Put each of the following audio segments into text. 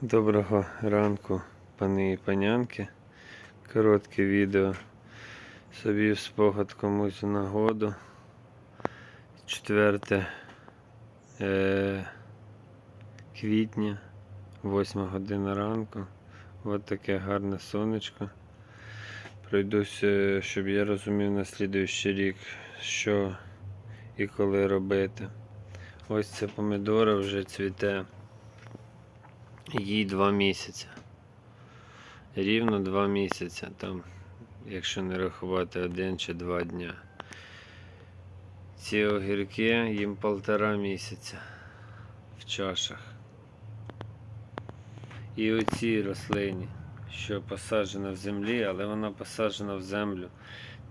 Доброго ранку, пани і панянки. Коротке відео. Собі в спогад комусь в нагоду. 4 е, квітня, 8 година ранку. От таке гарне сонечко. Пройдуся, щоб я розумів на слідуючий рік, що і коли робити. Ось це помідора вже цвіте. Їй два місяці. Рівно два місяці, там, якщо не рахувати один чи два дня. Ці огірки їм полтора місяця в чашах. І оці рослині, що посаджена в землі, але вона посаджена в землю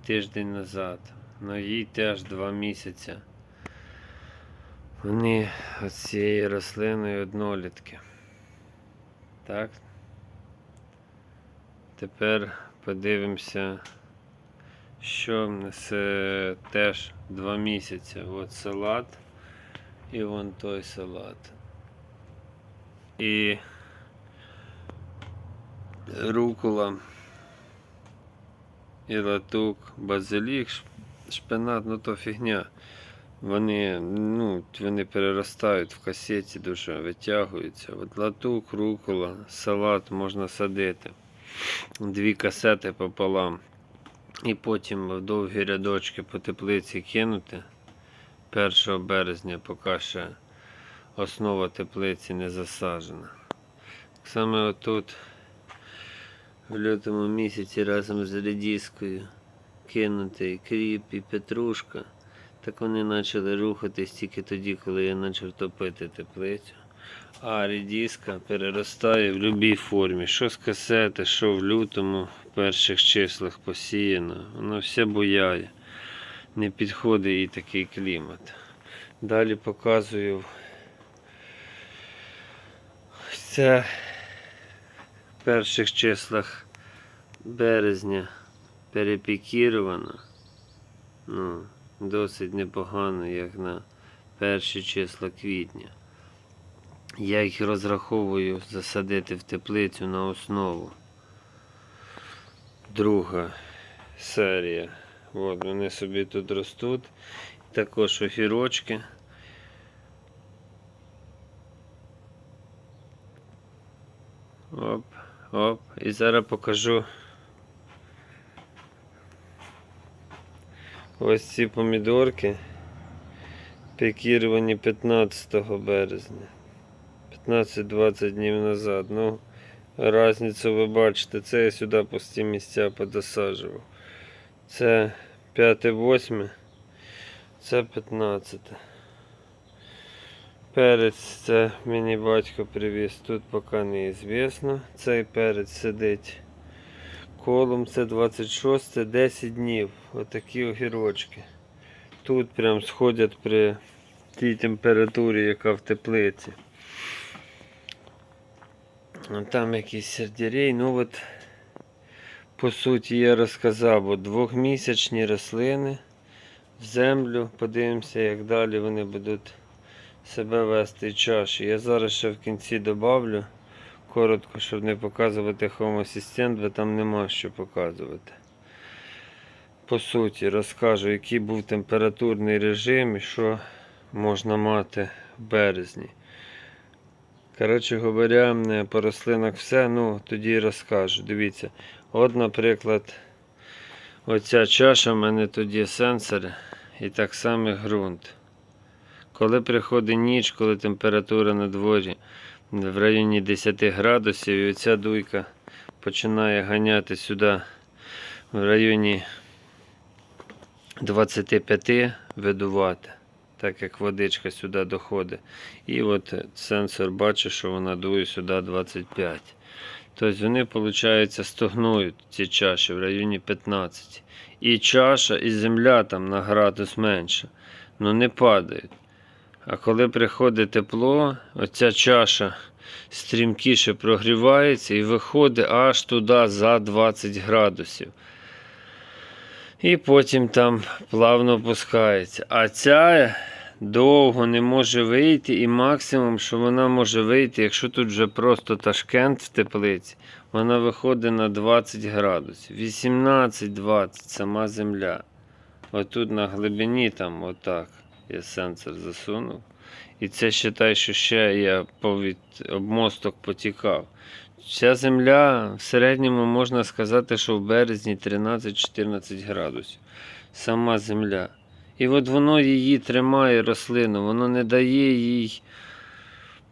тиждень назад. Ну їй теж два місяці. Вони з цією рослиною однолітки. Так. Тепер подивимося, що несе теж два місяці. От салат і вон той салат. І рукола, і латук, базилік, шпинат, ну то фігня. Вони, ну, вони переростають в касеті дуже, витягуються. От латук, рукола, салат можна садити. Дві касети пополам. І потім в довгі рядочки по теплиці кинути 1 березня, поки ще основа теплиці не засаджена. Саме отут в лютому місяці разом з редіскою кинути і кріп, і петрушка. Так вони почали рухатись тільки тоді, коли я почав топити теплицю. А редіска переростає в будь-якій формі. Що з касети, що в лютому, в перших числах посіяно. Воно все буяє. Не підходить їй такий клімат. Далі показую. Це в перших числах березня перепікіровано. Ну, досить непогано, як на перші числа квітня. Я їх розраховую засадити в теплицю на основу. Друга серія. От вони собі тут ростуть. Також огірочки. Оп, оп. І зараз покажу. Ось ці помідорки пікіровані 15 березня. 15-20 днів назад. Ну, разницю ви бачите, це я сюди пусті місця подосаджував. Це 5-8, це 15. Перець це мені батько привіз, тут поки неізвісно. Цей перець сидить колом, це 26, 10 днів. Отакі огірочки. Тут прям сходять при тій температурі, яка в теплиці. Там якийсь сердірей. Ну от, по суті, я розказав, от двохмісячні рослини в землю. Подивимося, як далі вони будуть себе вести чаші. Я зараз ще в кінці добавлю коротко, щоб не показувати Home Assistant, бо там нема що показувати. По суті, розкажу, який був температурний режим і що можна мати в березні. Коротше говоря, по рослинах все, ну тоді розкажу. Дивіться, от, наприклад, оця чаша в мене тут є сенсори і так само ґрунт. Коли приходить ніч, коли температура на дворі в районі 10 градусів, і оця дуйка починає ганяти сюди в районі 25 видувати, так як водичка сюди доходить. І от сенсор бачить, що вона дує сюди 25. Тобто вони, виходить, стогнують ці чаші в районі 15. І чаша, і земля там на градус менше. Ну не падають. А коли приходить тепло, оця чаша стрімкіше прогрівається і виходить аж туди за 20 градусів. І потім там плавно опускається. А ця довго не може вийти, і максимум, що вона може вийти, якщо тут вже просто ташкент в теплиці, вона виходить на 20 градусів. 18-20 сама земля. Отут на глибині, там, отак, я сенсор засунув. І це вважай, що ще я повід обмосток потікав. Ця земля в середньому можна сказати, що в березні 13-14 градусів. Сама земля. І от воно її тримає рослину, воно не дає їй.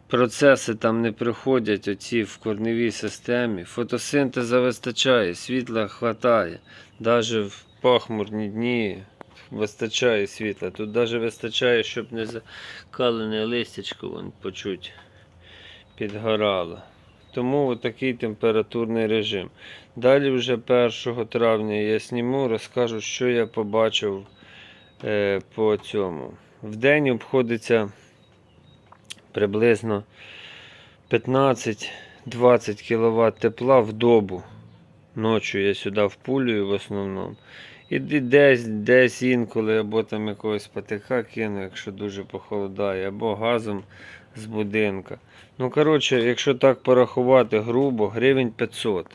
Процеси там не приходять оці в корневій системі. Фотосинтеза вистачає, світла хватає. Навіть в пахмурні дні вистачає світла. Тут навіть вистачає, щоб не закалене листячко вон почуть підгорало. Тому такий температурний режим. Далі вже 1 травня я зніму, розкажу, що я побачив е, по цьому. В день обходиться приблизно 15-20 кВт тепла в добу. Ночі я сюди впулюю в основному. І десь, десь інколи або там якогось патика кину, якщо дуже похолодає, або газом з будинка. Ну, коротше, якщо так порахувати грубо, гривень 500,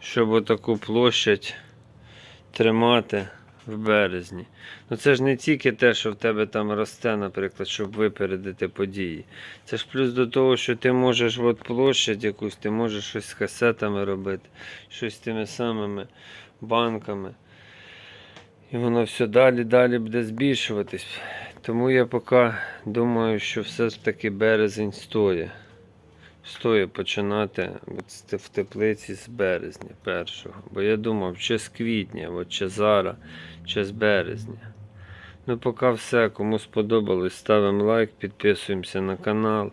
щоб отаку площадь тримати в березні. Ну це ж не тільки те, що в тебе там росте, наприклад, щоб випередити події. Це ж плюс до того, що ти можеш от площадь якусь, ти можеш щось з касетами робити, щось з тими самими банками. І воно все далі далі буде збільшуватись. Тому я поки думаю, що все ж таки березень стоїть. Стоїть починати в теплиці з березня першого. Бо я думав, чи з квітня, от чи зараз, чи з березня. Ну, поки все. Кому сподобалось, ставимо лайк, підписуємося на канал,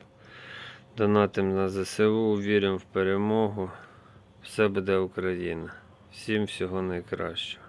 донатимо на ЗСУ, віримо в перемогу. Все буде Україна. Всім всього найкращого.